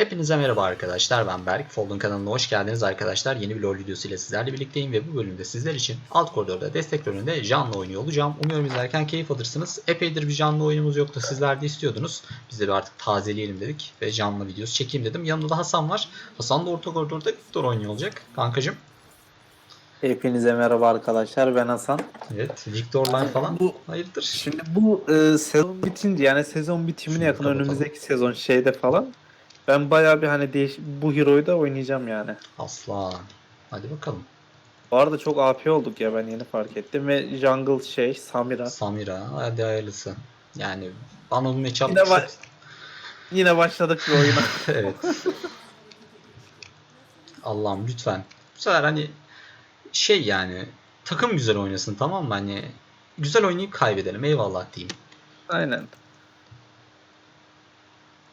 Hepinize merhaba arkadaşlar ben Berk. Fold'un kanalına hoş geldiniz arkadaşlar. Yeni bir LoL videosu ile sizlerle birlikteyim ve bu bölümde sizler için alt koridorda destek rolünde canlı oynuyor olacağım. Umuyorum izlerken keyif alırsınız. Epeydir bir canlı oyunumuz yoktu. Sizler de istiyordunuz. Biz de bir artık tazeleyelim dedik ve canlı videosu çekeyim dedim. Yanımda da Hasan var. Hasan da orta koridorda Victor oynuyor olacak. Kankacım. Hepinize merhaba arkadaşlar ben Hasan. Evet. Victor Line falan. Bu- Hayırdır? Şimdi bu e, sezon bitince yani sezon bitimine Şunu yakın kapatalım. önümüzdeki sezon şeyde falan ben bayağı bir hani değiş bu hero'yu da oynayacağım yani. Aslan. Hadi bakalım. Bu arada çok AP olduk ya ben yeni fark ettim ve jungle şey Samira. Samira. Hadi hayırlısı. Yani bana bu matchup Yine var. Yine başladık bir oyuna. evet. Allah'ım lütfen. Bu sefer hani şey yani takım güzel oynasın tamam mı? Hani güzel oynayıp kaybedelim. Eyvallah diyeyim. Aynen.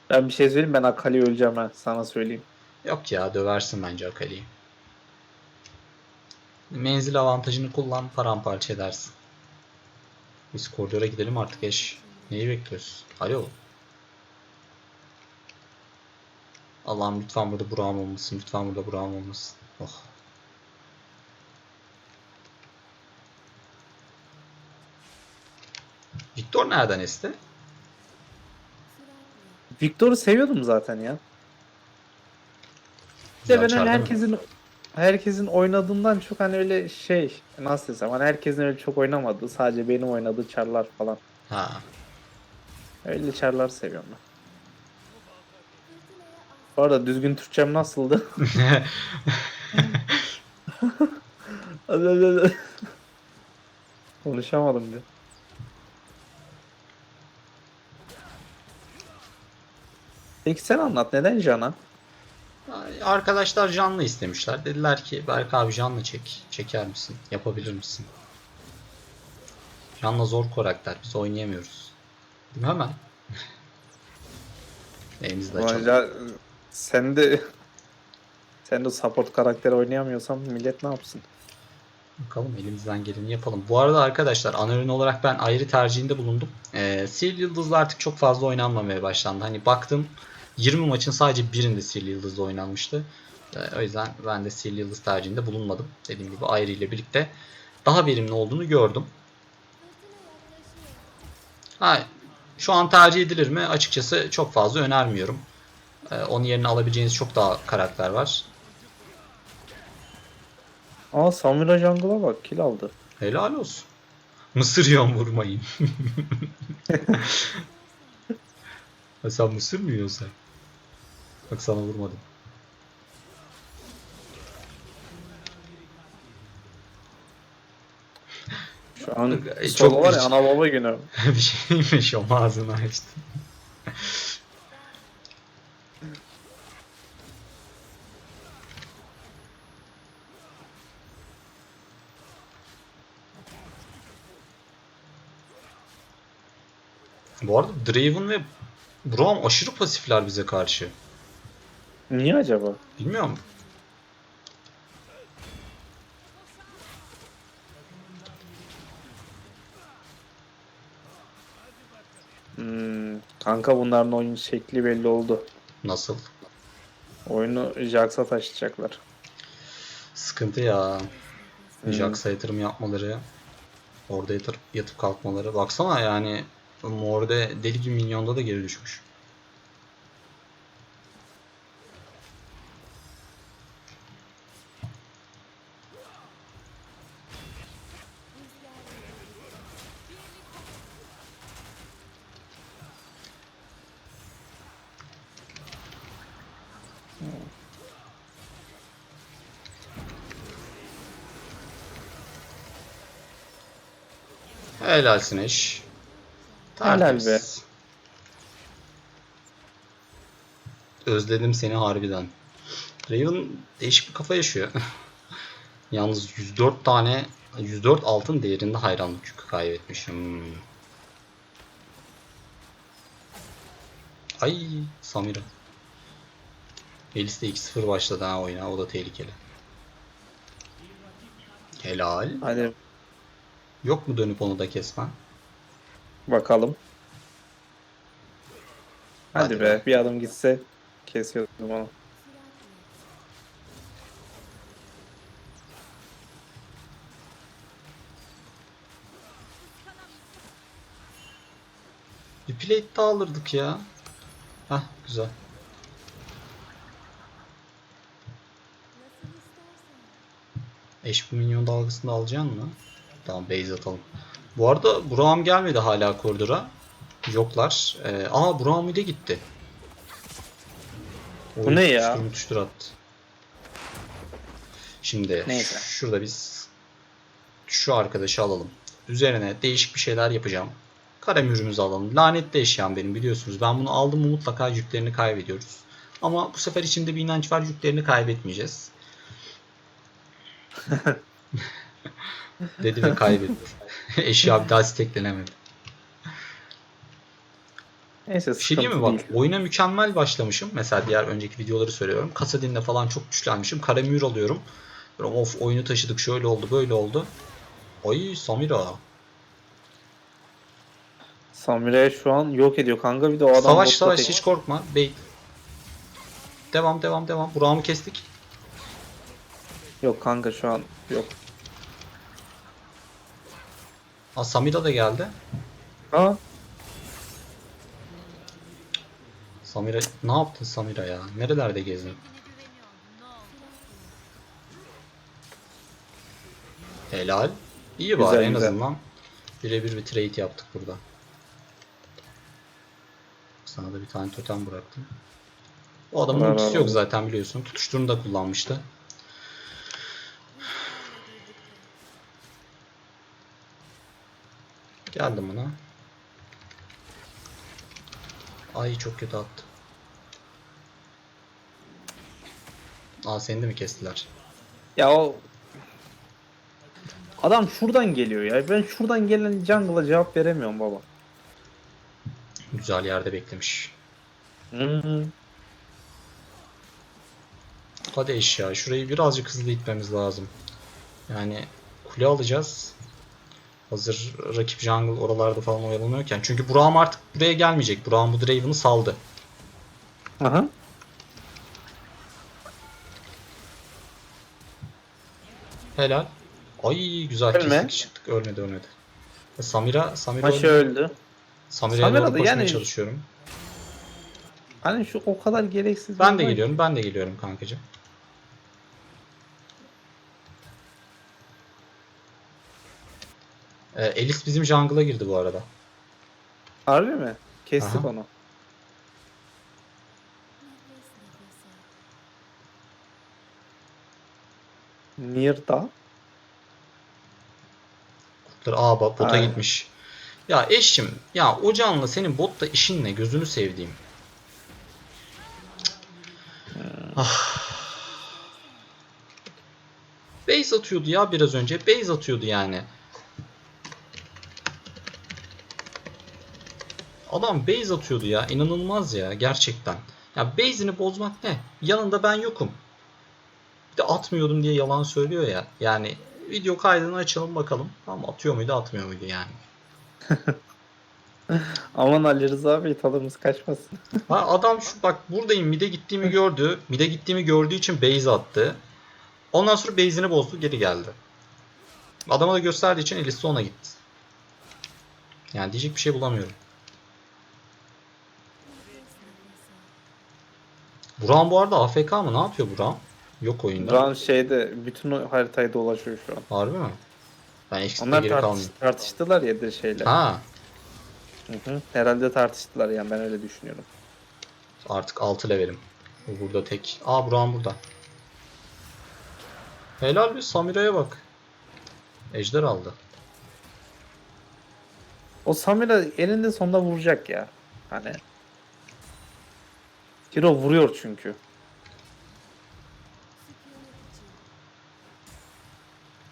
Ben bir şey söyleyeyim ben Akali öleceğim ha sana söyleyeyim. Yok ya döversin bence Akali'yi. Menzil avantajını kullan paramparça edersin. Biz koridora gidelim artık eş. Neyi bekliyoruz? Alo. Allah'ım lütfen burada Burak'ım olmasın. Lütfen burada Burak'ım olmasın. Oh. Victor nereden esti? Victor'u seviyordum zaten ya. Bir de ben öyle mı? herkesin herkesin oynadığından çok hani öyle şey nasıl desem hani herkesin öyle çok oynamadığı sadece benim oynadığı çarlar falan. Ha. Öyle çarlar seviyorum ben. Bu arada düzgün Türkçem nasıldı? Konuşamadım bir. Peki sen anlat neden Jana? Arkadaşlar canlı istemişler. Dediler ki Berk abi canlı çek. Çeker misin? Yapabilir misin? Canlı zor karakter. Biz oynayamıyoruz. Değil mi hemen? Elimizde açalım. Sen de sen de support karakteri oynayamıyorsan millet ne yapsın? Bakalım elimizden geleni yapalım. Bu arada arkadaşlar ana ürün olarak ben ayrı tercihinde bulundum. Ee, Sihirli Yıldız'la artık çok fazla oynanmamaya başlandı. Hani baktım 20 maçın sadece birinde Sihirli Yıldız'la oynanmıştı. Ee, o yüzden ben de Sihirli Yıldız tercihinde bulunmadım. Dediğim gibi ayrı ile birlikte daha verimli olduğunu gördüm. Ha, şu an tercih edilir mi? Açıkçası çok fazla önermiyorum. Ee, onun yerine alabileceğiniz çok daha karakter var. Aa Samira Jungle'a bak kill aldı. Helal olsun. Mısır yiyorum vurmayın. sen mısır mı yiyorsun sen? Bak sana vurmadım. Şu an E, çok var ya ana baba günü. bir şeymiş o ağzını açtı. Bu arada Draven ve Braum aşırı pasifler bize karşı. Niye acaba? Bilmiyorum. Hmm, kanka bunların oyun şekli belli oldu. Nasıl? Oyunu Jax'a taşıyacaklar. Sıkıntı ya. Hmm. Jax'a yatırım yapmaları. Orada yatırıp yatıp kalkmaları. Baksana yani Morde deli gibi minyonda da geri düşmüş. Helalsin eş. Helal Tertemiz. Özledim seni harbiden. Raven değişik bir kafa yaşıyor. Yalnız 104 tane 104 altın değerinde hayranlık yükü kaybetmiş. Hmm. Ay Samira. Elis de 2-0 başladı ha oyuna. O da tehlikeli. Helal. Hadi Yok mu dönüp onu da kesmen? bakalım. Hadi, Hadi be bir adım gitse. Kesiyordum onu. Bir plate daha alırdık ya. Hah güzel. Eş bu minyon dalgasını da alacaksın mı? Tamam base atalım. Bu arada Burak'ım gelmedi hala koridora. Yoklar. Ee, aa Burak'ım de gitti. Bu ne ya? Tutuştur attı. Şimdi Neyse. şurada biz şu arkadaşı alalım. Üzerine değişik bir şeyler yapacağım. Kara mührümüzü alalım. Lanetli eşyam benim biliyorsunuz. Ben bunu aldım mı mutlaka yüklerini kaybediyoruz. Ama bu sefer içimde bir inanç var yüklerini kaybetmeyeceğiz. Dedi ve kaybetti. Eşya bir daha steklenemedi. Neyse Bir şey değil mi bak oyuna mükemmel başlamışım. Mesela diğer önceki videoları söylüyorum. Kasadin'de falan çok güçlenmişim. Kara mühür alıyorum. Böyle of oyunu taşıdık şöyle oldu böyle oldu. Ay Samira. Samuray şu an yok ediyor kanka bir de o adam Savaş savaş tek. hiç korkma. Bait. Devam devam devam. Burak'ımı kestik. Yok kanka şu an yok. Aa, Samira da geldi. Ha? Samira ne yaptın Samira ya? Nerelerde gezdin? Helal. İyi bari Güzel, en güzel. azından. Birebir bir trade yaptık burada. Sana da bir tane totem bıraktım. O adamın ultisi yok zaten biliyorsun. Tutuşturunu da kullanmıştı. Geldim buna. Ay çok kötü attı. Aa seni de mi kestiler? Ya o Adam şuradan geliyor ya. Ben şuradan gelen jungle'a cevap veremiyorum baba. Güzel yerde beklemiş. Hı. Hadi eşya. Şurayı birazcık hızlı itmemiz lazım. Yani kule alacağız. Hazır rakip jungle oralarda falan oyalanıyorken. Çünkü Burak'ım artık buraya gelmeyecek. Burak'ım bu Draven'ı saldı. Aha. Helal. Ay güzel Ölme. kestik çıktık. Ölmedi ölmedi. Samira, Samira Maçı öldü. öldü. Samira'ya Samira doğru da koşmaya yani- çalışıyorum. Hani şu o kadar gereksiz. Ben de bir- geliyorum. Ben de geliyorum kankacığım. Ee, Elis bizim jungle'a girdi bu arada. Harbi mi? Kestik Aha. onu. Mirda. Aa bak bota Aynen. gitmiş. Ya eşim ya o canla senin botta işin ne gözünü sevdiğim. Ah. Base atıyordu ya biraz önce. Base atıyordu yani. Adam base atıyordu ya. İnanılmaz ya gerçekten. Ya base'ini bozmak ne? Yanında ben yokum. Bir de atmıyordum diye yalan söylüyor ya. Yani video kaydını açalım bakalım. Ama atıyor muydu atmıyor muydu yani. Aman Ali Rıza Bey tadımız kaçmasın. Ha adam şu bak buradayım mide gittiğimi gördü. Mide gittiğimi gördüğü için base attı. Ondan sonra base'ini bozdu geri geldi. Adama da gösterdiği için Elis ona gitti. Yani diyecek bir şey bulamıyorum. Buran bu arada AFK mı? Ne yapıyor Buran? Yok oyunda. Brown şeyde bütün o haritayı dolaşıyor şu an. Harbi mi? Ben Onlar geri tartış- kalmayayım. tartıştılar ya de şeyler. Ha, Hı hı. Herhalde tartıştılar yani ben öyle düşünüyorum. artık 6 levelim. Bu burada tek. Aa Buran burada. Helal bir Samira'ya bak. Ejder aldı. O Samira elinde sonunda vuracak ya. Hani. Hero vuruyor çünkü.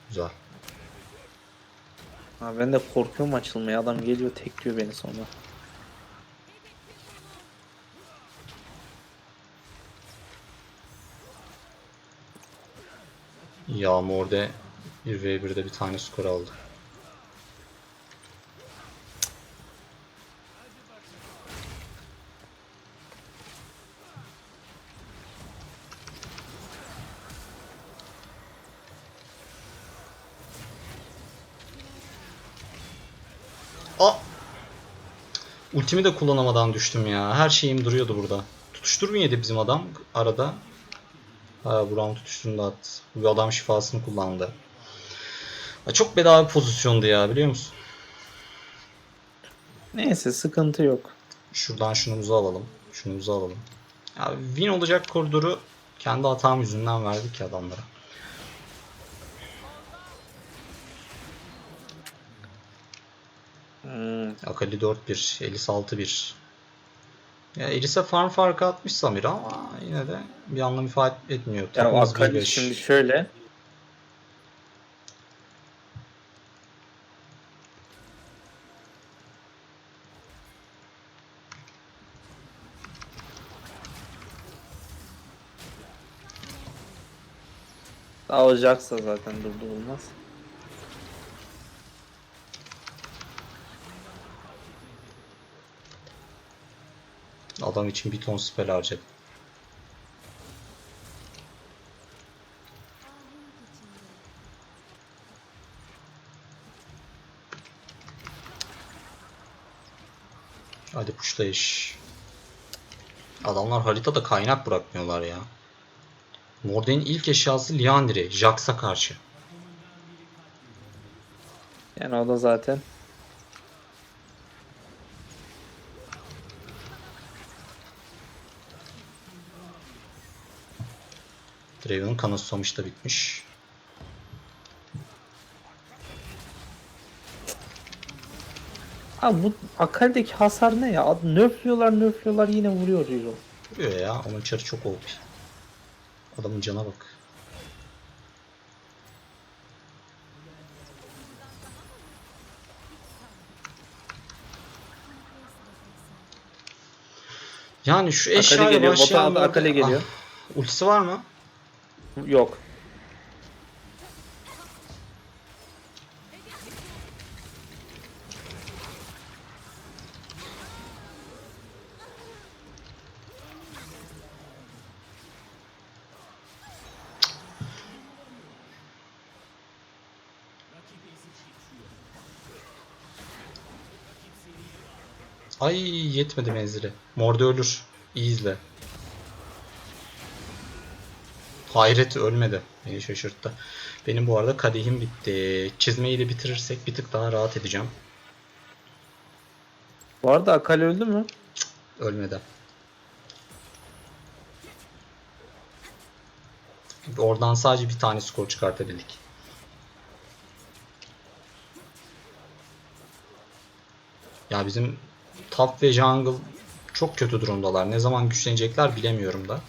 Güzel. Ha, ben de korkuyorum açılmaya. Adam geliyor tekliyor beni sonra. Yağmur'da 1v1'de bir tane skor aldı. Ultimi de kullanamadan düştüm ya. Her şeyim duruyordu burada. Tutuştur mu yedi bizim adam arada? Ha Buram tutuşturunu da attı. Bu adam şifasını kullandı. Ya çok bedava bir pozisyondu ya biliyor musun? Neyse sıkıntı yok. Şuradan şunumuzu alalım. Şunumuzu alalım. Ya win olacak koridoru kendi hatam yüzünden verdik ya adamlara. Akali 4-1, Elis 6-1. Ya Elis'e farm farkı atmış Samira ama yine de bir anlam ifade etmiyor. Ya Takımımız Akali 1-5. şimdi şöyle. Alacaksa zaten durdurulmaz. Adam için bir ton spell harcadı. Hadi pushlayış. Adamlar haritada kaynak bırakmıyorlar ya. Morden'in ilk eşyası Liandry, Jax'a karşı. Yani o da zaten Draven'ın kanı susamış da bitmiş. Abi bu Akali'deki hasar ne ya? Nöflüyorlar nöflüyorlar yine vuruyor Hero. Vuruyor ya. Onun çarı çok OP. Adamın cana bak. Yani şu geliyor. başlayan Akali geliyor. Ah, ultisi var mı? Yok. Ay yetmedi menzili. Morde ölür. İyi izle. Hayret ölmedi. Beni şaşırttı. Benim bu arada kadehim bitti. Çizmeyi de bitirirsek bir tık daha rahat edeceğim. Bu arada Akali öldü mü? Ölmedi. Oradan sadece bir tane skor çıkartabildik. Ya bizim top ve jungle çok kötü durumdalar. Ne zaman güçlenecekler bilemiyorum da.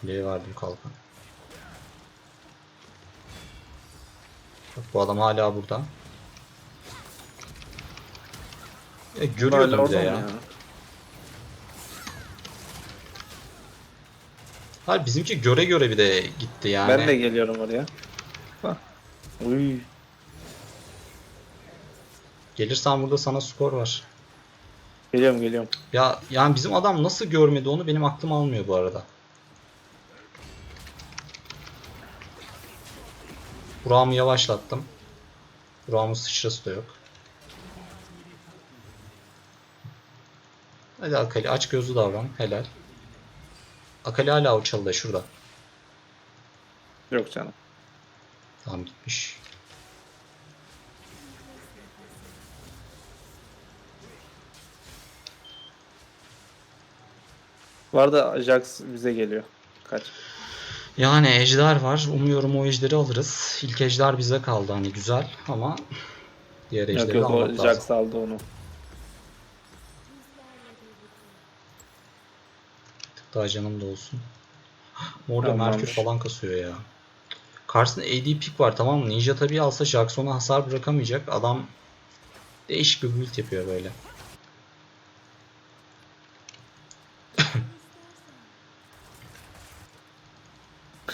Bak kuleye verdim kalkan. Bak bu adam hala burada. E, görüyordum Hala ya. mı Hayır bizimki göre göre bir de gitti yani. Ben de geliyorum oraya. Bak. Uy. Gelirsen burada sana skor var. Geliyorum geliyorum. Ya yani bizim adam nasıl görmedi onu benim aklım almıyor bu arada. Burak'ımı yavaşlattım. Burak'ımın sıçrası da yok. Hadi Akali aç gözlü davran. Helal. Akali hala o çalıda şurada. Yok canım. Tamam gitmiş. Bu arada Jax bize geliyor. Kaç. Yani ejder var. Umuyorum o ejderi alırız. İlk ejder bize kaldı hani güzel ama diğer Yok ejderi de yok o almak lazım. Jax aldı onu. Daha canım da olsun. Orada. Merkür falan kasıyor ya. Karşısında AD pick var tamam mı? Ninja tabii alsa Jackson'a hasar bırakamayacak. Adam değişik bir build yapıyor böyle.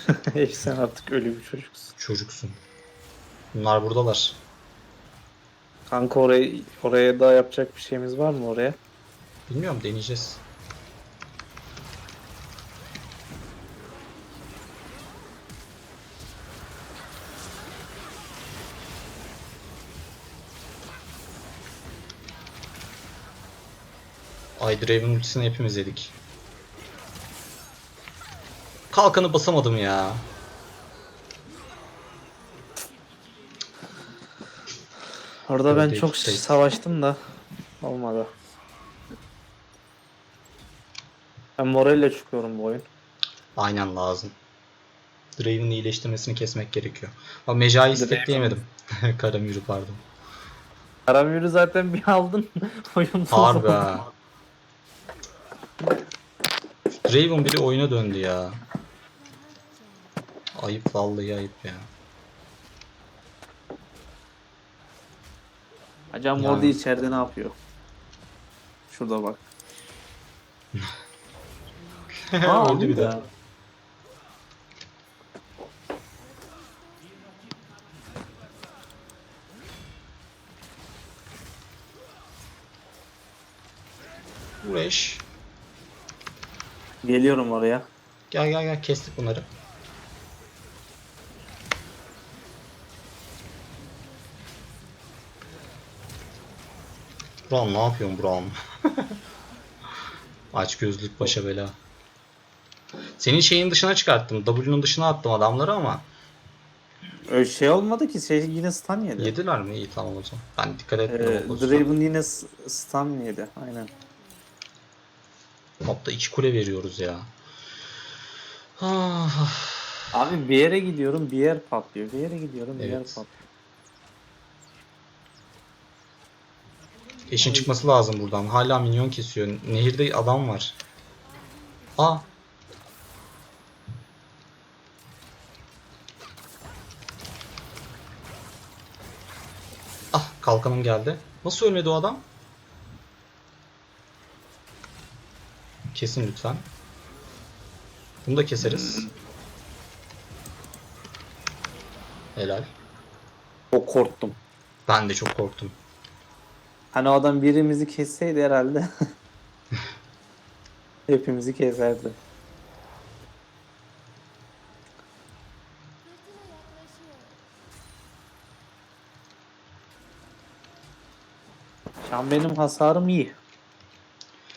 Ey sen artık ölü bir çocuksun. Çocuksun. Bunlar buradalar. Kanka oraya, oraya da yapacak bir şeyimiz var mı oraya? Bilmiyorum deneyeceğiz. Ay Draven ultisini hepimiz yedik. Kalkanı basamadım ya. Orada ben Öyle çok değil. savaştım da olmadı. Ben moralle çıkıyorum bu oyun. Aynen lazım. Draven'ın iyileştirmesini kesmek gerekiyor. Mecai Draven. istekleyemedim. Karamür'ü pardon. Karamür'ü zaten bir aldın. oyun Harbi. Draven bile oyuna döndü ya. Ayıp vallahi ayıp ya. Acaba Yani. Mordi içeride ne yapıyor? Şurada bak. Aa, Öldü bir daha. Uğraş. Geliyorum oraya. Gel gel gel kestik bunları. Buram ne yapıyorsun Buram? Aç gözlük başa bela. Senin şeyin dışına çıkarttım. W'nun dışına attım adamları ama Öyle şey olmadı ki şey yine stun yedi. yediler mi? İyi tamam o zaman. Ben dikkat Ee, etmedim. pozisyona. Draven yine stun yedi. Aynen. Topta iki kule veriyoruz ya. Ah, Abi bir yere gidiyorum bir yer patlıyor. Bir yere gidiyorum bir yer Evet. patlıyor. Eşin çıkması lazım buradan. Hala minyon kesiyor. Nehirde adam var. Aa. Ah kalkanım geldi. Nasıl ölmedi o adam? Kesin lütfen. Bunu da keseriz. Helal. O korktum. Ben de çok korktum. Hani o adam birimizi kesseydi herhalde. Hepimizi keserdi. Şu an benim hasarım iyi.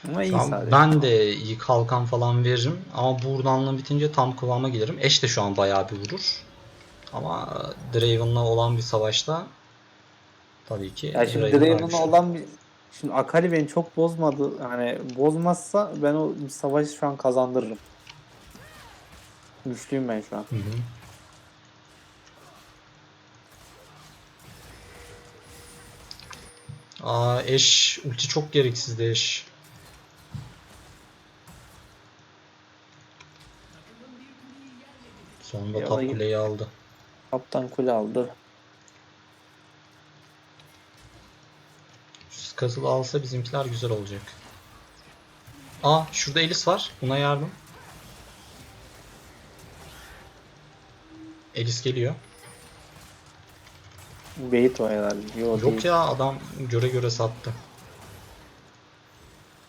Ama iyi Tamam, sadece. ben de iyi kalkan falan veririm ama buradanla bitince tam kıvama gelirim. Eş de şu an bayağı bir vurur. Ama Draven'la olan bir savaşta tabii ki Ya şimdi Draven'ın olan bir... Şimdi Akali beni çok bozmadı. Hani bozmazsa ben o savaşı şu an kazandırırım. Güçlüyüm ben şu an. Hı hı. Aa eş ulti çok gereksizdi eş. Sonunda Ya top kuleyi aldı. Kaptan kule aldı. Kazıl alsa bizimkiler güzel olacak. Aa şurada Elis var. Buna yardım. Elis geliyor. Bait o herhalde. Yo, Yok değil. ya adam göre göre sattı.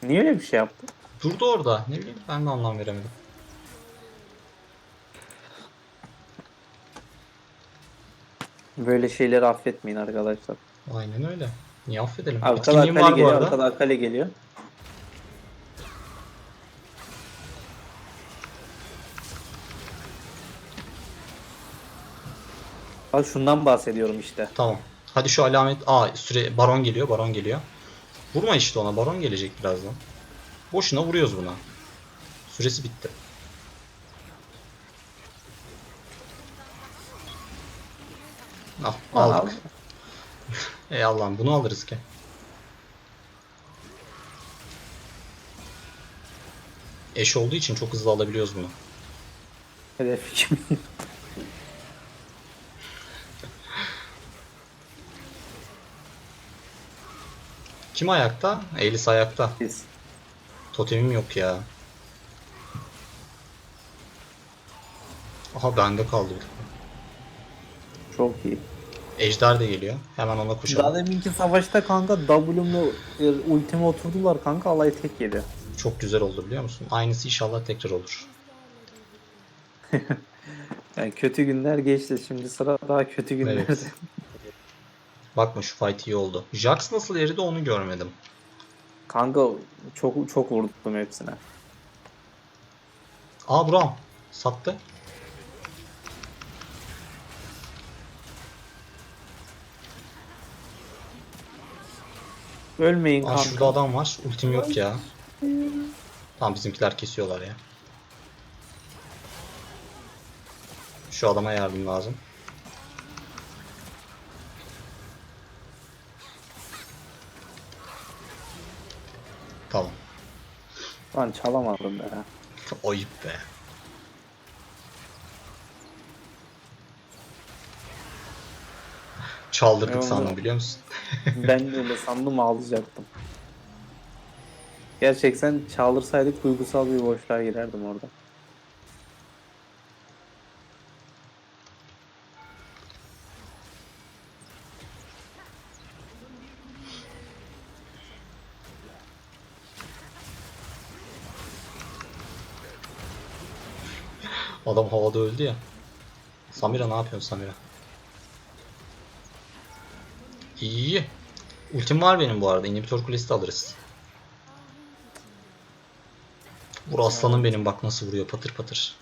Niye öyle bir şey yaptı? Durdu orada. Ne bileyim ben de anlam veremedim. Böyle şeyleri affetmeyin arkadaşlar. Aynen öyle. Niye affedelim? Arkada Etkinliğim Akali var bu geliyor, arada. arkada Akali geliyor. Bak şundan bahsediyorum işte. Tamam. Hadi şu alamet... Aa süre... Baron geliyor. Baron geliyor. Vurma işte ona. Baron gelecek birazdan. Boşuna vuruyoruz buna. Süresi bitti. Al, Al. aldık. Ey Allah'ım bunu alırız ki. Eş olduğu için çok hızlı alabiliyoruz bunu. Hedef kim? Kim ayakta? Elis ayakta. Biz. Totemim yok ya. Aha bende kaldı. Çok iyi. Ejder de geliyor. Hemen ona Daha koşalım. deminki savaşta kanka W'mlu e, ultime oturdular kanka alay tek yedi. Çok güzel oldu biliyor musun? Aynısı inşallah tekrar olur. Yani kötü günler geçti şimdi sıra daha kötü günlerde. Evet. Bakma şu fight iyi oldu. Jax nasıl eridi onu görmedim. Kanka çok çok vurdum hepsine. Aa Braum. Sattı. Ölmeyin Aa kanka. şurada adam var. Ultim yok ya. Tamam bizimkiler kesiyorlar ya. Şu adama yardım lazım. Tamam. Lan çalamadım be. Ayıp be. Çaldırdık Eyvallah. sandım biliyor musun? Ben de öyle sandım ağlayacaktım. Gerçekten çaldırsaydık duygusal bir boşluğa girerdim orada. Adam havada öldü ya. Samira ne yapıyorsun Samira? İyi. Ultim var benim bu arada. İnhibitor kulesi de alırız. Vur aslanım benim bak nasıl vuruyor patır patır.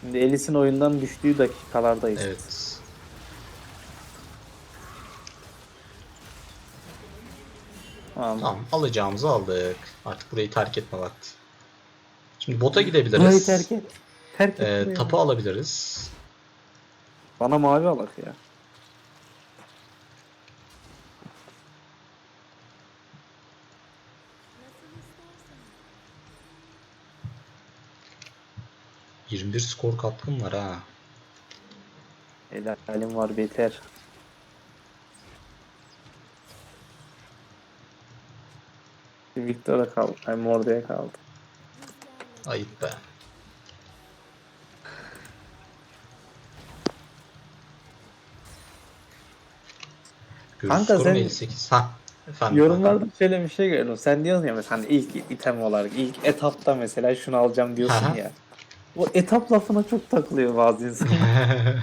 Şimdi Elis'in oyundan düştüğü dakikalardayız. Evet. Tamam. Tamam alacağımızı aldık. Artık burayı terk etme vakti. Şimdi bota Burayı gidebiliriz. terk et. Terk et. Ee, burayı. tapu alabiliriz. Bana mavi alak ya. Cık, 21 skor katkım var ha. Helalim var beter. Victor'a kaldı. Ay Morde'ye kaldı. Ayıp be. Kanka sen- 58. Ha. Efendim. Yorumlarda şöyle bir şey gördüm. Sen diyorsun ya mesela hani ilk item olarak ilk etapta mesela şunu alacağım diyorsun Aha. ya. O etap lafına çok takılıyor bazı insanlar.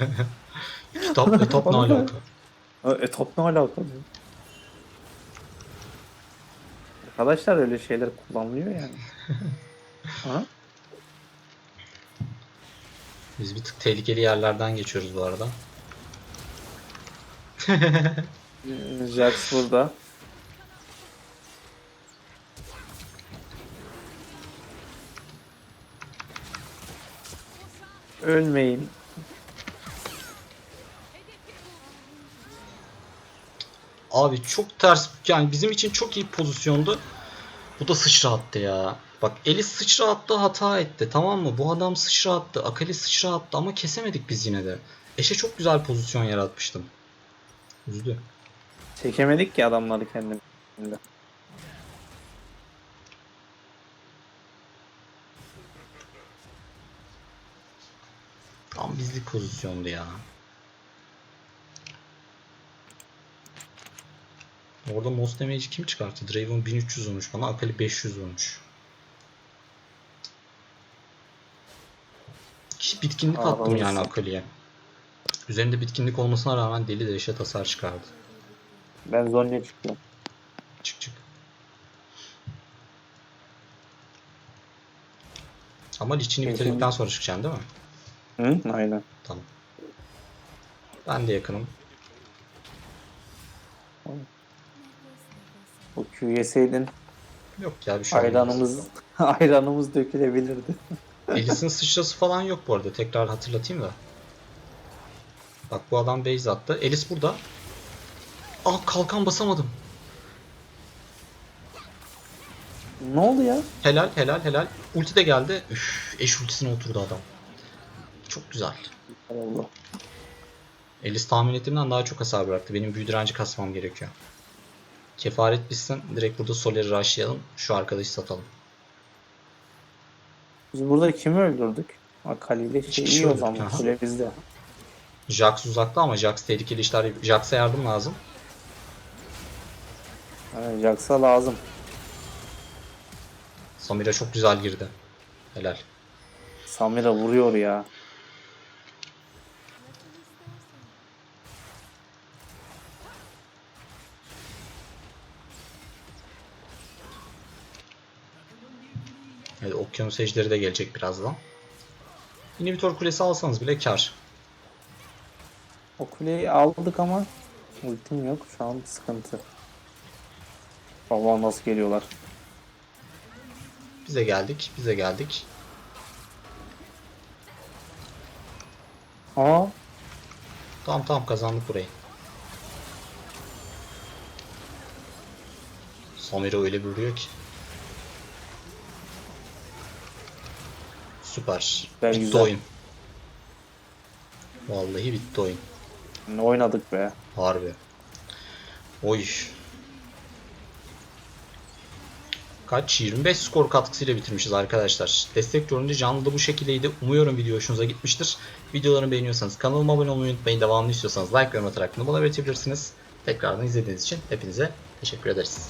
Kitap, etap ne Onu da- alaka? Ha, etap ne alaka diyor. Arkadaşlar öyle şeyler kullanılıyor yani. ha? Biz bir tık tehlikeli yerlerden geçiyoruz bu arada. Jax burada. Ölmeyin. Abi çok ters yani bizim için çok iyi pozisyondu. Bu da sıçra attı ya. Bak Eli sıçra attı hata etti tamam mı? Bu adam sıçra attı. Akali sıçra attı ama kesemedik biz yine de. Eşe çok güzel pozisyon yaratmıştım. Üzdü. Çekemedik ki adamları kendimize. Tam bizlik pozisyondu ya. Orada most damage'i kim çıkarttı? Draven 1300 vurmuş bana. Akali 500 vurmuş. Ki bitkinlik Aa, attım yani. Akali'ye. Üzerinde bitkinlik olmasına rağmen deli dehşet hasar çıkardı. Ben Zonya çıkıyorum. Çık çık. Ama liçini Kesin. bitirdikten sonra çıkacaksın değil mi? Hı? Aynen. Tamam. Ben de yakınım. O Q yeseydin Yok ya bir şey olmaz. ayranımız ayranımız dökülebilirdi. Elis'in sıçrası falan yok bu arada. Tekrar hatırlatayım da. Bak bu adam base attı. Elis burada. Aa kalkan basamadım. Ne oldu ya? Helal helal helal. Ulti de geldi. Üf, eş ultisine oturdu adam. Çok güzel. Allah. Elis tahmin ettiğimden daha çok hasar bıraktı. Benim büyü direnci kasmam gerekiyor. Kefaret bitsin. Direkt burada Soler'i rushlayalım. Şu arkadaşı satalım. Biz burada kimi öldürdük? Akali ile şey iyi o öldü. zaman. Kule bizde. Jax uzakta ama Jax tehlikeli işler. Jax'a yardım lazım. Yani Jax'a lazım. Samira çok güzel girdi. Helal. Samira vuruyor ya. Evet, okyanus ejderi de gelecek birazdan. İnhibitor kulesi alsanız bile kar. O kuleyi aldık ama ultim yok. Şu an sıkıntı. Baba nasıl geliyorlar. Bize geldik, bize geldik. Aa Tamam tamam kazandık burayı. Samira öyle bir vuruyor ki. Süper. Güzel, bitti güzel. oyun. Vallahi bitti oyun. ne oynadık be. Harbi. Oy. Kaç? 25 skor katkısıyla bitirmişiz arkadaşlar. Destek yorumcu canlı da bu şekildeydi. Umuyorum video hoşunuza gitmiştir. Videolarımı beğeniyorsanız kanalıma abone olmayı unutmayın. Devamını istiyorsanız like yorum atarak bana belirtebilirsiniz. Tekrardan izlediğiniz için hepinize teşekkür ederiz.